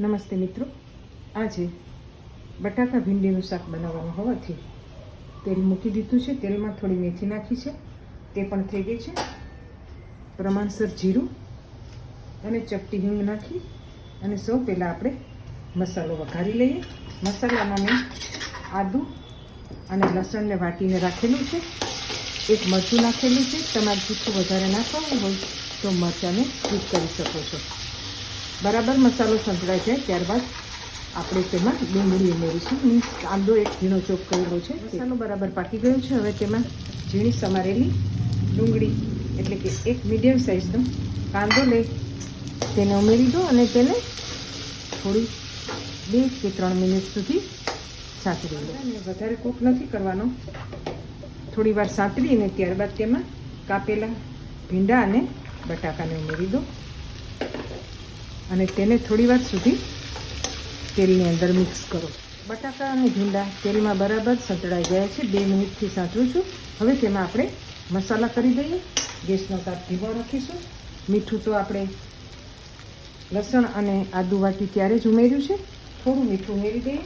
નમસ્તે મિત્રો. આજે બટાકા ભીંડીનું શાક બનાવવાનું હોવાથી તેલ મૂકી દીધું છે. તેલમાં થોડી મેથી નાખી છે. તે પણ થઈ ગઈ છે. પ્રમાણસર જીરું અને ચપટી હિંગ નાખી અને સૌ પહેલાં આપણે મસાલો વઘારી લઈએ. મસાલામાં મેં આદું અને લસણને વાટીને રાખેલું છે. એક મરચું નાખેલું છે. તમારે તીખું વધારે નાખવાનું હોય તો મરચાંને સ્કીપ કરી શકો છો. બરાબર મસાલો સંતળાય છે, ત્યારબાદ આપણે તેમાં ડુંગળી ઉમેરીશું. મીન્સ કાંદો એક ઝીણો ચોપ કરેલો છે. મસાલો બરાબર પાકી ગયો છે. હવે તેમાં ઝીણી સમારેલી ડુંગળી, એટલે કે એક મીડિયમ સાઇઝનો કાંદો લઈ તેને ઉમેરી દો અને તેને થોડી બે કે ત્રણ મિનિટ સુધી સાંતળી લો. અને વધારે કૂક નથી કરવાનો. થોડી વાર સાંતળીને ત્યારબાદ તેમાં કાપેલા ભીંડા અને બટાકાને ઉમેરી દો. અને તેને થોડી વાર સુધી તેલની અંદર મિક્સ કરો. બટાકા અને ભીંડા તેલમાં બરાબર સંતળાઈ ગયા છે. બે મિનિટથી સાંતળું છું. હવે તેમાં આપણે મસાલા કરી દઈએ. ગેસનો તાપ ધીમો રાખીશું. મીઠું તો આપણે લસણ અને આદુ વાટી ત્યારે જ ઉમેર્યું છે. થોડું મીઠું ઉમેરી દઈએ.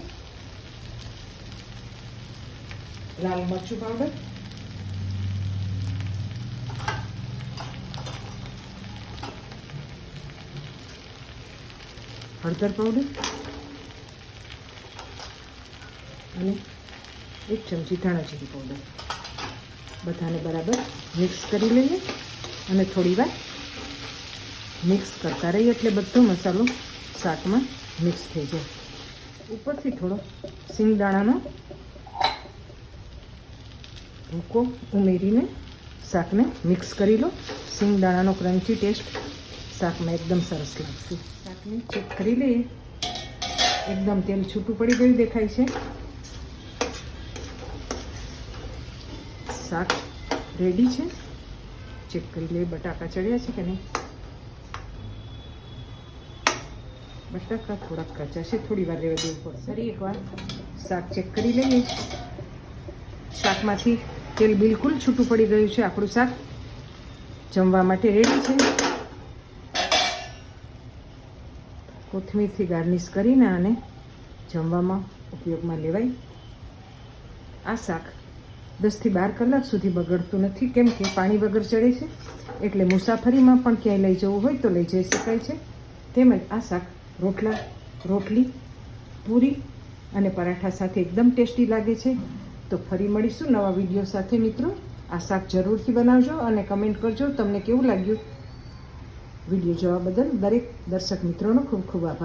લાલ મરચું પાવડર હળદર પાવડર અને એક ચમચી ધાણા જીરું પાવડર બધાને બરાબર મિક્સ કરી લઈએ અને થોડી વાર મિક્સ કરતા રહીએ એટલે બધો મસાલો શાકમાં મિક્સ થઈ જાય. ઉપરથી થોડો સિંગદાણાનો ભૂકો ઉમેરીને શાકને મિક્સ કરી લો. સિંગદાણાનો ક્રન્ચી ટેસ્ટ શાકમાં એકદમ સરસ લાગશે. શાકને ચેક કરી લઈએ એકદમ તેલ છૂટું પડી ગયું દેખાય છે. શાક રેડી છે. ચેક કરી લઈએ બટાકા ચડ્યા છે કે નહીં? બટાકા થોડાક કાચા છે થોડી વાર રહેવા દેવું પડશે. ફરી એકવાર. શાક ચેક કરી લઈએ. શાકમાંથી તેલ બિલકુલ છૂટું પડી ગયું છે. આપણું શાક જમવા માટે રેડી છે. કોથમીરથી ગાર્નિશ કરીને આને જમવામાં ઉપયોગમાં લેવાય આ શાક દસથી બાર કલાક સુધી બગડતું નથી. કેમ કે પાણી વગર ચડે છે, એટલે મુસાફરીમાં પણ ક્યાંય લઈ જવું હોય તો લઈ જઈ શકાય છે. તેમજ આ શાક રોટલા, રોટલી, પૂરી અને પરાઠા સાથે એકદમ ટેસ્ટી લાગે છે. તો ફરી મળીશું નવા વીડિયો સાથે મિત્રો. આ શાક જરૂરથી બનાવજો અને કમેન્ટ કરજો. તમને કેવું લાગ્યું? વીડિયો જોવા બદલ દરેક દર્શક મિત્રોનો ખૂબ ખૂબ આભાર